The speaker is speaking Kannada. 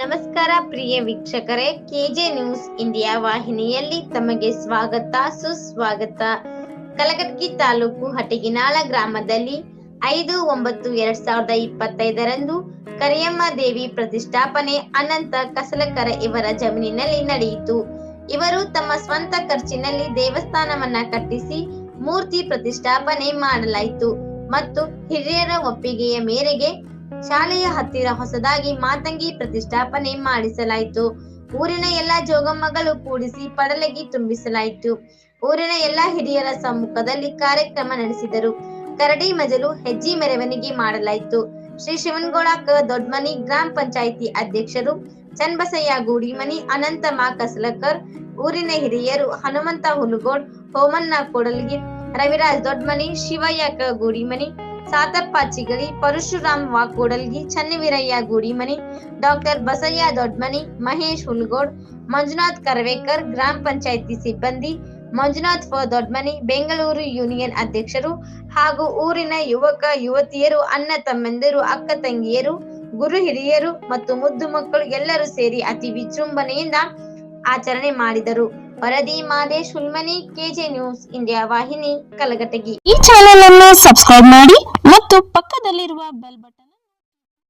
ನಮಸ್ಕಾರ ಪ್ರಿಯ ವೀಕ್ಷಕರೇ, ಕೆಜೆ ನ್ಯೂಸ್ ಇಂಡಿಯಾ ವಾಹಿನಿಯಲ್ಲಿ ತಮಗೆ ಸ್ವಾಗತ, ಸುಸ್ವಾಗತ. ಕಲಗಟ್ಟಿ ತಾಲೂಕು ಹಟಗಿನಾಳ ಗ್ರಾಮದಲ್ಲಿ ಐದು ಒಂಬತ್ತು ಎರಡ್ ಸಾವಿರದ ಇಪ್ಪತ್ತೈದರಂದು ಕರಿಯಮ್ಮ ದೇವಿ ಪ್ರತಿಷ್ಠಾಪನೆ ಅನಂತ ಕಸಲಕರ ಇವರ ಜಮೀನಿನಲ್ಲಿ ನಡೆಯಿತು. ಇವರು ತಮ್ಮ ಸ್ವಂತ ಖರ್ಚಿನಲ್ಲಿ ದೇವಸ್ಥಾನವನ್ನ ಕಟ್ಟಿಸಿ ಮೂರ್ತಿ ಪ್ರತಿಷ್ಠಾಪನೆ ಮಾಡಲಾಯಿತು ಮತ್ತು ಹಿರಿಯರ ಒಪ್ಪಿಗೆಯ ಮೇರೆಗೆ ಶಾಲೆಯ ಹತ್ತಿರ ಹೊಸದಾಗಿ ಮಾತಂಗಿ ಪ್ರತಿಷ್ಠಾಪನೆ ಮಾಡಿಸಲಾಯಿತು. ಊರಿನ ಎಲ್ಲಾ ಜೋಗಮ್ಮಗಳು ಕೂಡಿಸಿ ಪಡಲಗಿ ತುಂಬಿಸಲಾಯಿತು. ಊರಿನ ಎಲ್ಲಾ ಹಿರಿಯರ ಸಮ್ಮುಖದಲ್ಲಿ ಕಾರ್ಯಕ್ರಮ ನಡೆಸಿದರು. ಕರಡಿ ಮಜಲು ಹೆಜ್ಜಿ ಮೆರವಣಿಗೆ ಮಾಡಲಾಯಿತು. ಶ್ರೀ ಶಿವನಗೌಡ ಕ ದೊಡ್ಮನಿ ಗ್ರಾಮ ಪಂಚಾಯಿತಿ ಅಧ್ಯಕ್ಷರು ಚನ್ಬಸಯ್ಯ ಗೂಡಿಮನಿ, ಅನಂತ ಕಸಲಕರ್, ಊರಿನ ಹಿರಿಯರು ಹನುಮಂತ ಹುಲುಗೋಡ್ ಹೋಮಣ್ಣ ಕೊಡಲಗಿ ರವಿರಾಜ್ ದೊಡ್ಮನಿ ಶಿವಯ್ಯ ಕ ಗೂಡಿಮನಿ ಸಾತಪ್ಪ ಚಿಗಳಿ ಪರಶುರಾಮ್ ವಾಕೋಡಲ್ಗಿ ಚನ್ನವೀರಯ್ಯ ಗೂಡಿಮನಿ, ಡಾಕ್ಟರ್ ಬಸಯ್ಯ ದೊಡ್ಮನಿ, ಮಹೇಶ್ ಹುಲ್ಗೋಡ್, ಮಂಜುನಾಥ್ ಕರ್ವೇಕರ್, ಗ್ರಾಮ ಪಂಚಾಯಿತಿ ಸಿಬ್ಬಂದಿ, ಮಂಜುನಾಥ್ ದೊಡ್ಮನಿ, ಬೆಂಗಳೂರು ಯೂನಿಯನ್ ಅಧ್ಯಕ್ಷರು ಹಾಗೂ ಊರಿನ ಯುವಕ, ಯುವತಿಯರು, ಅಣ್ಣ ತಮ್ಮಂದಿರು, ಅಕ್ಕ ತಂಗಿಯರು, ಗುರು ಹಿರಿಯರು ಮತ್ತು ಮುದ್ದು ಮಕ್ಕಳು ಎಲ್ಲರೂ ಸೇರಿ ಅತಿ ವಿಜೃಂಭಣೆಯಿಂದ ಆಚರಣೆ ಮಾಡಿದರು. ವರದಿ Madesh Hulmani KJ news India ವಾಹಿನಿ ಕಲಗಟಗಿ ಈ ಚಾನೆಲ್ ಅನ್ನು ಸಬ್ಸ್ಕ್ರೈಬ್ ಮಾಡಿ ಮತ್ತು ಪಕ್ಕದಲ್ಲಿರುವ ಬೆಲ್ ಬಟನ್